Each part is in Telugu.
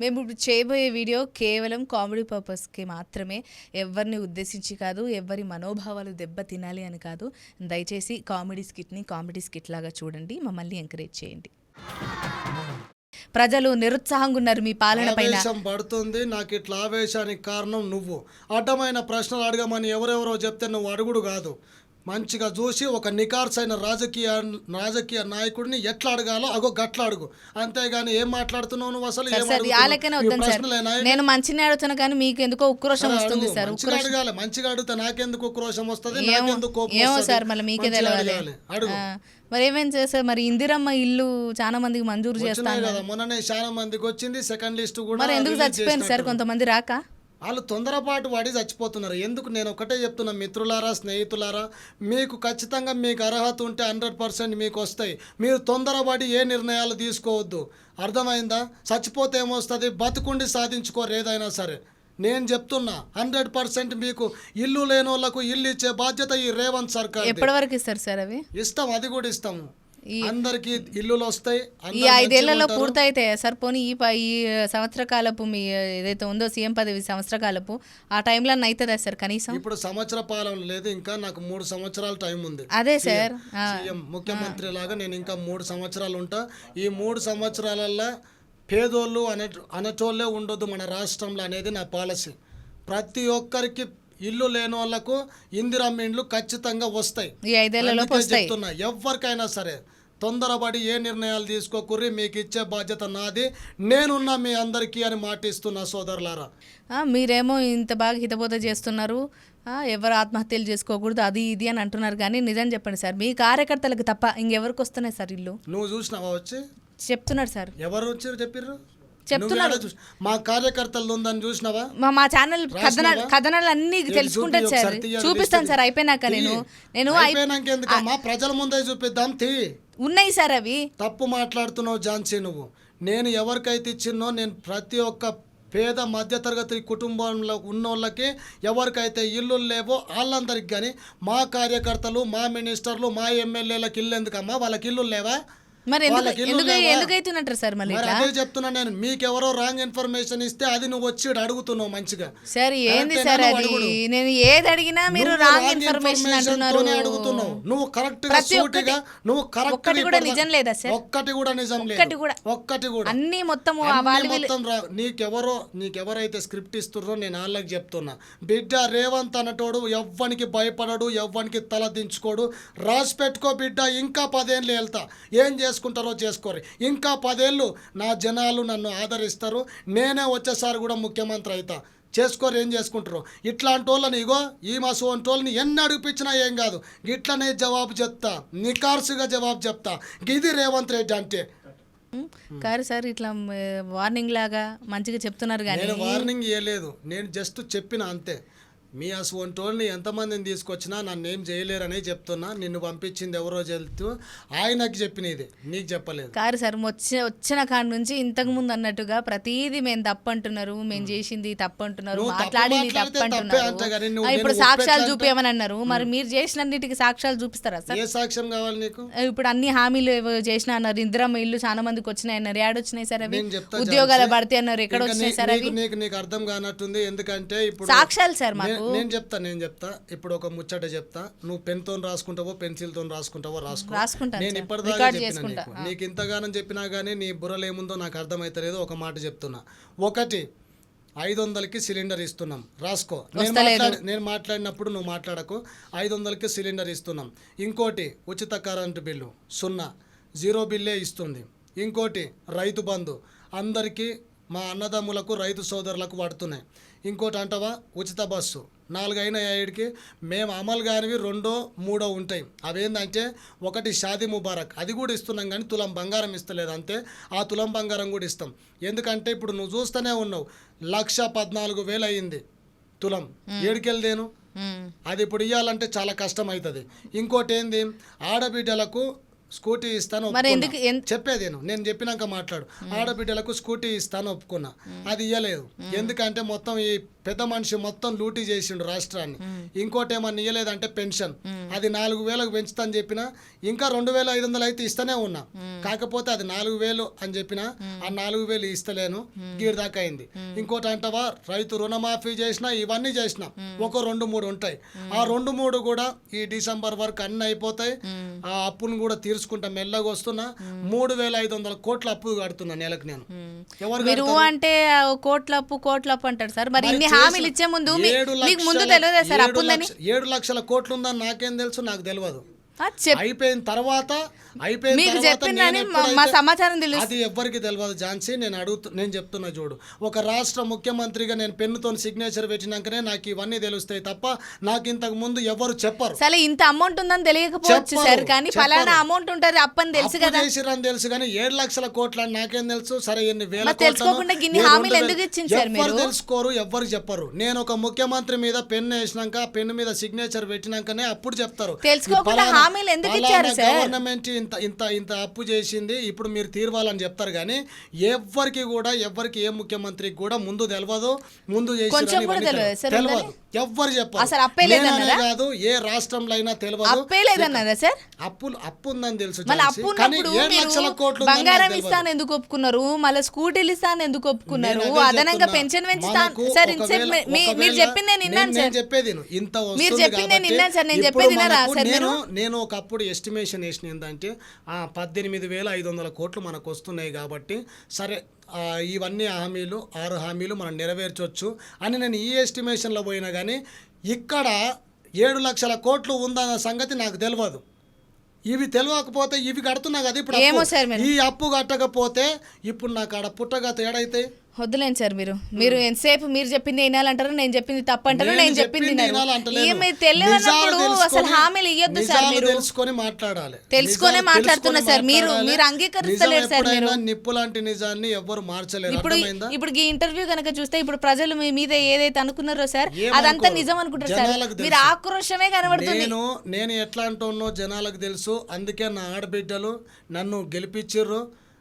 మేము ఇప్పుడు చేయబోయే వీడియో కేవలం కామెడీ పర్పస్కి మాత్రమే. ఎవరిని ఉద్దేశించి కాదు ఎవరి మనోభావాలు దెబ్బ తినాలి అని కాదు. దయచేసి కామెడీ స్కిట్ని కామెడీ స్కిట్ లాగా చూడండి. మమ్మల్ని ఎంకరేజ్ చేయండి. ప్రజలు నిరుత్సాహంగా ఉన్నారు మీ పాలన ఆవేశం పడుతుంది. నాకు ఇట్లా ఆవేశానికి కారణం నువ్వు. అడ్డమైన ప్రశ్నలు అడగమని ఎవరెవరో చెప్తే నువ్వు అడుగుడు కాదు. మంచిగా చూసి ఒక నికార్సైన రాజకీయ రాజకీయ నాయకుడిని ఎట్లా అడగాలో అగో గట్ల అడుగు. అంతేగాని ఏం మాట్లాడుతున్నావు నువ్వు అసలు? నేను మంచిని అడుగుతున్నా కానీ మీకు ఎందుకో ఉక్రోషం వస్తుంది. సార్. మంచిగా అడగాలి. మంచిగా అడిగితే నాకెందుకు క్రోషం వస్తుంది? ఏమో? సార్ మళ్ళీ మీకే మంచిగా. అడుగు. మరి ఏమేం చేస్తారు మరి ఇందిరమ్మ ఇల్లు చాలా మందికి మంజూరు చేస్తాను. కదా. మొన్ననే చాలా మందికి వచ్చింది. సెకండ్ లిస్ట్ కూడా మరి ఎందుకు చచ్చిపోయింది సార్. కొంతమంది రాక? వాళ్ళు తొందరపాటు పడి చచ్చిపోతున్నారు. ఎందుకు నేను ఒకటే చెప్తున్నా మిత్రులారా స్నేహితులారా మీకు ఖచ్చితంగా మీకు అర్హత ఉంటే హండ్రెడ్ పర్సెంట్ మీకు వస్తాయి. మీరు తొందరపడి ఏ నిర్ణయాలు తీసుకోవద్దు. అర్థమైందా? చచ్చిపోతే ఏమొస్తుంది? బతుకుండి సాధించుకోరు ఏదైనా సరే. నేను చెప్తున్నా హండ్రెడ్ పర్సెంట్ మీకు ఇల్లు లేని వాళ్ళకు ఇల్లు ఇచ్చే బాధ్యత ఈ రేవంత్ సర్కార్ ఎప్పటి వరకు ఇస్తారు సార్ అవి? ఇస్తాం అది కూడా ఇస్తాము. అందరికి ఇల్లులు వస్తాయి ఈ ఐదేళ్ళలో. పూర్తయితే సార్ పోనీ ఈ ప- ఈ సంవత్సర కాలపు మీ ఏదైతే ఉందో సీఎం పదవి సంవత్సర కాలపు ఆ టైంలో అవుతుందా సార్ కనీసం? ఇప్పుడు సంవత్సర పాలన లేదు ఇంకా నాకు మూడు సంవత్సరాల టైం ఉంది. అదే సార్ ముఖ్యమంత్రి లాగా నేను ఇంకా మూడు సంవత్సరాలు ఉంటా. ఈ మూడు సంవత్సరాలల్లో పేదోళ్ళు అనే అనటోళ్ళే ఉండొద్దు మన రాష్ట్రంలో అనేది నా పాలసీ. ప్రతి ఒక్కరికి ఇల్లు లేని వాళ్ళకు ఇందిరమ్మ ఇండ్లు ఖచ్చితంగా వస్తాయి. చెప్తున్నా ఎవరికైనా సరే తొందరపడి ఏ నిర్ణయాలు తీసుకోకుర్రి మీకు ఇచ్చే బాధ్యత నాది నేనున్నా మీ అందరికీ అని మాటిస్తున్నా సోదరులారా. మీరేమో ఇంత బాగా హితబోధ చేస్తున్నారు. ఎవరు ఆత్మహత్యలు చేసుకోకూడదు అది ఇది అని అంటున్నారు కానీ నిజం చెప్పండి సార్ మీ కార్యకర్తలకు తప్ప ఇంకెవరికి వస్తున్నాయి సార్ ఇల్లు? నువ్వు చూసినావా వచ్చి? చెప్తున్నారు సార్. ఎవరు వచ్చారు చెప్పిర్రు? చెప్తున్నారు. చూసి- మా కార్యకర్తలు ఉందని చూసినావా? మా ఛానల్ కథనాలు? కథనాలు అన్ని తెలుసుకుంటాను చూపి సార్. చూపిస్తాను సార్ అయిపోయినాక. నేను నేను అయి- అయిపోయినాక ప్రజల ముందే చూపిద్దాం తీ. ఉన్నాయి సార్ అవి. తప్పు మాట్లాడుతున్నావు ఝాన్సీ నువ్వు. నేను ఎవరికైతే ఇచ్చినో నేను ప్రతి ఒక్క పేద మధ్యతరగతి కుటుంబంలో ఉన్నోళ్ళకి ఎవరికైతే ఇల్లు లేవో వాళ్ళందరికి కానీ మా కార్యకర్తలు మా మినిస్టర్లు మా ఎమ్మెల్యేలకు ఇల్లు ఎందుకమ్మా? వాళ్ళకి ఇల్లు లేవా? మరి సార్ మళ్ళీ అదే చెప్తున్నా నేను. మీకెవరో రాంగ్ ఇన్ఫర్మేషన్ ఇస్తే అది నువ్వు వచ్చి అడుగుతున్నావు మంచిగా. సార్ ఏంది సార్ అది? నేను ఏది అడిగినా మీరు రాంగ్ ఇన్ఫర్మేషన్ అంటున్నారు. తోనే అడుగుతున్నావు. నువ్వు కరెక్ట్గా సూటిగా నువ్వు కరెక్ట్ ఒక్కటి కూడా నిజం లేదా సార్? ఒక్కటి కూడా నిజం లేదు. ఒక్కటి కూడా. ఒక్కటి కూడా. అన్ని మొత్తం మొత్తం నీకెవరో నీకెవరైతే స్క్రిప్ట్ ఇస్తున్నారో నేను వాళ్ళకి చెప్తున్నా. బిడ్డ రేవంత్ అనటోడు ఎవ్వనికి భయపడడు ఎవ్వనికి తల దించుకోడు. రాసి పెట్టుకో బిడ్డ ఇంకా పదేళ్ళు వెళ్తా ఏం చేసుకుంటారో చేసుకోరు. ఇంకా పదేళ్ళు నా జనాలు నన్ను ఆదరిస్తారు. నేనే వచ్చేసారి కూడా ముఖ్యమంత్రి అవుతా చేసుకోరు ఏం చేసుకుంటారు? ఇట్లాంటి వాళ్ళని ఇగో ఈ మా సోంటి వాళ్ళని ఎన్ని అడిగిపించినా ఏం కాదు. ఇట్లనే జవాబు చెప్తా. నికార్సుగా జవాబు చెప్తా. ఇది రేవంత్ రెడ్డి అంటే. కాదు సార్ ఇట్లా వార్నింగ్ లాగా మంచిగా చెప్తున్నారు కానీ. నేను వార్నింగ్ ఇవ్వలేదు నేను జస్ట్ చెప్పిన అంతే. మీ అసొంటోళ్ళని ఎంతమందిని తీసుకొచ్చినా నన్ను ఏం చేయలేరని చెప్తున్నా. నిన్ను పంపించింది ఎవరో చెల్తూ ఆయనకి చెప్పిన ఇది నీకు చెప్పలేదు. కాదు సార్ వచ్చి వచ్చిన కాడ నుంచి ఇంతకు ముందు అన్నట్టుగా ప్రతిదీ మేము తప్పు అంటున్నారు మేము. చేసింది తప్పు అంటున్నారు నువ్వు తప్పు మాట్లాడింది మాట్లాడితే తప్పు తప్పే అంటున్నారు అంతే కానీ నువ్వు ఆ, ఇప్పుడు సాక్ష్యాలు చూపించమని అన్నారు మరి మీరు చేసినన్నిటికి సాక్ష్యాలు చూపిస్తారా సార్? ఏ సాక్ష్యం కావాలి నీకు? ఇప్పుడు అన్ని హామీలు చేసిన అన్నారు. ఇందిరమ్మ ఇల్లు చాలా మందికి వచ్చినాయి అన్నారు. ఏడొచ్చినాయి సార్ అవి? చెప్తా ఉద్యోగాల. భర్తీ అన్నారు. ఎక్కడ వచ్చినాయి సార్ అవి? నీకు అర్థం కానట్టుంది. ఎందుకంటే ఇప్పుడు సాక్ష్యాలు సార్ మాకు. నేను చెప్తా నేను చెప్తా. ఇప్పుడు ఒక ముచ్చట చెప్తా. నువ్వు పెన్తో రాసుకుంటావో పెన్సిల్తో రాసుకుంటావో రాసుకో. నేను. ఇప్పటిదాకా చెప్పిన. నీకు. నీకు ఇంతగానం చెప్పినా కానీ నీ బుర్రలో ఏముందో నాకు అర్థమైతలేదు. ఒక మాట చెప్తున్నా. ఒకటి ఐదు వందలకి సిలిండర్ ఇస్తున్నాం. రాసుకో. నేను. మాట్లాడి నేను మాట్లాడినప్పుడు నువ్వు మాట్లాడకు. ఐదు వందలకి సిలిండర్ ఇస్తున్నాం. ఇంకోటి ఉచిత కరెంటు బిల్లు. సున్నా జీరో బిల్లే ఇస్తుంది. ఇంకోటి రైతు బంధు. అందరికీ మా అన్నదమ్ములకు రైతు సోదరులకు పడుతున్నాయి ఇంకోటి అంటవా? ఉచిత బస్సు. నాలుగైన ఏడుకి. మేము అమలు కానివి రెండో మూడో ఉంటాయి. అవేంటంటే ఒకటి షాదీ ముబారక్. అది కూడా ఇస్తున్నాం కానీ తులం బంగారం ఇస్తలేదు అంతే. ఆ తులం బంగారం కూడా ఇస్తాం. ఎందుకంటే ఇప్పుడు నువ్వు చూస్తూనే ఉన్నావు. లక్ష పద్నాలుగు వేలు అయింది తులం. ఏడుకెళ్ళదేను. అది ఇప్పుడు ఇవ్వాలంటే చాలా కష్టం అవుతుంది. ఇంకోటి ఏంది? ఆడబిడ్డలకు స్కూటీ ఇస్తాను చెప్పేదేను. నేను చెప్పినాక మాట్లాడు. ఆడబిడ్డలకు స్కూటీ ఇస్తాను ఒప్పుకున్నా. అది ఇవ్వలేదు ఎందుకంటే మొత్తం ఈ పెద్ద మనిషి మొత్తం లూటీ చేసిండు రాష్ట్రాన్ని. ఇంకోటి ఏమన్నా ఇయ్యలేదంటే పెన్షన్. అది నాలుగు వేలకు పెంచుతాను చెప్పిన ఇంకా రెండు వేల ఐదు వందలు అయితే ఇస్తూనే ఉన్నా. కాకపోతే అది నాలుగు వేలు అని చెప్పిన ఆ నాలుగు వేలు ఇస్తలేను. దాకా అయింది. ఇంకోటి అంటావా? రైతు రుణమాఫీ చేసిన ఇవన్నీ చేసిన ఒక రెండు మూడు ఉంటాయి. ఆ రెండు మూడు కూడా ఈ డిసెంబర్ వరకు అన్ని అయిపోతాయి. ఆ అప్పును కూడా తీర్చుకుంటా మెల్లగా వస్తున్నా. మూడు వేల ఐదు వందల కోట్ల అప్పు కడుతున్నా నెలకు నేను. ఎవరు? అంటే ఆ, కోట్లప్పు కోట్లప్పు అంటారు సార్. మరి హామీలు ఇచ్చే ముందు మీకు ముందు లక్షల- తెలియదా సార్ అప్పుందని. ఏడు లక్షల కోట్లు ఉందని నాకేం తెలుసు నాకు తెలియదు. అయిపోయిన తర్వాత అయిపోయిన మీకు చెప్పిందని మా- సమాచారం తెలుసు. అది ఎవ్వరికి తెలియదు ఝాన్సీ నేను అడుగుతు నేను చెప్తున్నా చూడు. ఒక రాష్ట్ర ముఖ్యమంత్రిగా నేను పెన్నుతో సిగ్నేచర్ పెట్టినాకనే నాకు ఇవన్నీ తెలుస్తాయి తప్ప నాకు ఇంతకు ముందు ఎవరు చెప్పరు. సరే ఇంత అమౌంట్ ఉందని తెలియకపోవచ్చు సార్ కానీ. ఫలానా అమౌంట్ ఉంటుంది అప్పని తెలుసు కదా. చేసిరని తెలుసు కానీ ఏడు లక్షల కోట్లు నాకేం తెలుసు? సరే ఎన్ని వేల తెలుసుకోకుండా గిన్ని హామీలు ఎందుకు ఇచ్చింది సార్ మీరు? తెలుసుకోరు ఎవ్వరు చెప్పరు. నేను ఒక ముఖ్యమంత్రి మీద పెన్ వేసినాక పెన్ను మీద సిగ్నేచర్ పెట్టినాకనే అప్పుడు చెప్తారు. తెలుసుకోకుండా హామీలు ఎందుకు ఇచ్చారు సార్? గవర్నమెంట్ ఇంత ఇంత ఇంత అప్పు చేసింది ఇప్పుడు మీరు తీర్వాలని చెప్తారు కానీ ఎవ్వరికి కూడా ఎవ్వరికి ఏ ముఖ్యమంత్రికి కూడా ముందు తెలియదు ముందు కొంచెం కూడా తెలియదు సార్ తెలియదు ఉందని? ఎవ్వరు చెప్పరు అసలు అప్పే? కాదు ఏ రాష్ట్రంలో అయినా తెలియదు అప్పే సార్ అప్పులు అప్పు ఉందని తెలుసు మళ్ళీ. అప్పు ఉన్నప్పుడు మీరు బంగారం. ఇస్తాను ఎందుకు ఒప్పుకున్నారు మళ్ళీ స్కూటీలు ఇస్తాను ఎందుకు ఒప్పుకున్నారు నేను అదే అదనంగా. పెన్షన్ పెంచుతాను సార్ మీరు చెప్పింది నేను విన్నాను నేను సార్ చెప్పేది మీరు చెప్పింది నేను విన్నాను సార్, నేను చెప్పేది సార్ నేను? నేను ఒకప్పుడు ఎస్టిమేషన్ వేసిన ఏంటంటే పద్దెనిమిది వేల ఐదు వందల కోట్లు మనకు వస్తున్నాయి కాబట్టి సరే ఇవన్నీ హామీలు ఆరు హామీలు మనం నెరవేర్చవచ్చు అని నేను ఈ ఎస్టిమేషన్లో పోయినా కానీ ఇక్కడ ఏడు లక్షల కోట్లు ఉందన్న సంగతి నాకు తెలియదు ఇవి తెలియకపోతే ఇవి కడుతున్నా కదా ఇప్పుడు. ఈ అప్పు కట్టకపోతే ఇప్పుడు నాకు ఆడ పుట్టగత ఏడైతే వద్దులేండి సార్ మీరు మీరు ఎంతసేపు మీరు చెప్పింది వినాలంటారు నేను చెప్పింది తప్పు అంటారు నేను చెప్పింది. ఏమి తెలియనప్పుడు నిజాలు అసలు హామీలు ఇవ్వద్దు సార్ మీరు తెలుసుకొని మాట్లాడాలి తెలుసుకొనే మాట్లాడుతున్నా సార్. మీరు-. మీరు అంగీకరిస్తలేరు సార్ మీరు. నిప్పు లాంటి నిజాన్ని ఎవ్వరు మార్చలేరు ఇప్పుడు ఇప్పుడు ఈ ఇంటర్వ్యూ కనుక చూస్తే ఇప్పుడు ప్రజలు మీ మీద ఏదైతే అనుకున్నారో సార్? అదంతా నిజం అనుకుంటారు సార్ మీరు. ఆక్రోషమే కనబడుతుంది నేను నేను ఎట్లా అంటున్నో జనాలకు తెలుసు అందుకే నా ఆడబిడ్డలు నన్ను గెలిపించిర్రు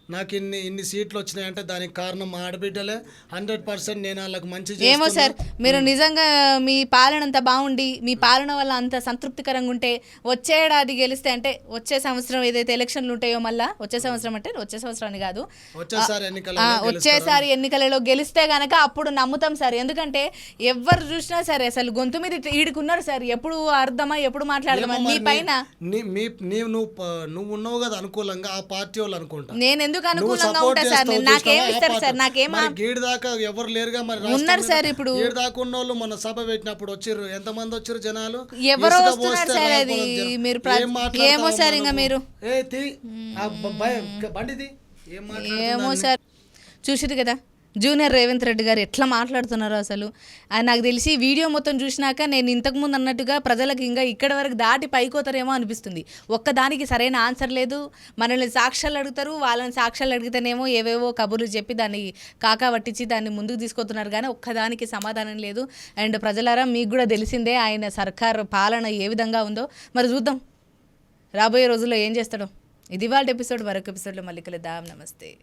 నాకు ఇన్ని ఇన్ని సీట్లు వచ్చినాయంటే దానికి కారణం మా ఆడబిడ్డలే. హండ్రెడ్ పర్సెంట్ నేను వాళ్ళకి మంచి ఏమో. సార్ మీరు నిజంగా మీ పాలన అంత బాగుండి మీ పాలన వల్ల అంత సంతృప్తికరంగా ఉంటే వచ్చే ఏడాది గెలిస్తే అంటే వచ్చే సంవత్సరం ఏదైతే ఎలక్షన్లు ఉంటాయో మళ్ళా వచ్చే సంవత్సరం అంటే వచ్చే సంవత్సరం అని కాదు వచ్చేసారి ఎన్నికలలో వచ్చేసారి ఎన్నికలలో గెలిస్తే గనక అప్పుడు నమ్ముతాం సార్. ఎందుకంటే ఎవరు చూసినా సరే అసలు గొంతు మీద ఈడుకున్నారు సార్. ఎప్పుడు అర్థమా ఎప్పుడు మాట్లాడదామా? మీ పైన నువ్వు నువ్వు ఉన్నావు కదా అనుకూలంగా ఆ పార్టీ వాళ్ళు అనుకుంటా. నేను ఎందుకు నువ్వు అనుకూలంగా support ఉంటా సార్? నాకేం ఇస్తారు. సార్ నాకేం గీడి దాకా ఎవరు లేరుగా మరి ఉన్నారు సార్ ఇప్పుడు. గీడి దాకా ఉన్న వాళ్ళు మన సభ పెట్టినప్పుడు వచ్చిర్రు. ఎంత మంది వచ్చిర్రు జనాలు? ఎవరో వస్తున్నారు సార్ అది. మీరు ఏమో సార్ ఇంకా? మీరు. ఏమో సార్. చూసిరు కదా? జూనియర్ రేవంత్ రెడ్డి గారు ఎట్లా మాట్లాడుతున్నారు అసలు? ఆయన నాకు తెలిసి వీడియో మొత్తం చూసినాక నేను ఇంతకుముందు అన్నట్టుగా ప్రజలకు ఇంకా ఇక్కడ వరకు దాటి పైకోతారేమో అనిపిస్తుంది. ఒక్కదానికి సరైన ఆన్సర్ లేదు. మనల్ని సాక్ష్యాలు అడుగుతారు. వాళ్ళని సాక్ష్యాలు అడిగితేనేమో ఏవేవో కబుర్లు చెప్పి దాన్ని కాకా పట్టించి దాన్ని ముందుకు తీసుకొస్తున్నారు కానీ ఒక్కదానికి సమాధానం లేదు. అండ్ ప్రజలారా మీకు కూడా తెలిసిందే ఆయన సర్కార్ పాలన ఏ విధంగా ఉందో. మరి చూద్దాం. రాబోయే రోజుల్లో ఏం చేస్తాడో. ఇది వాళ్ళ ఎపిసోడ్ మరొక ఎపిసోడ్లో మళ్ళీ కలుద్దాం. నమస్తే.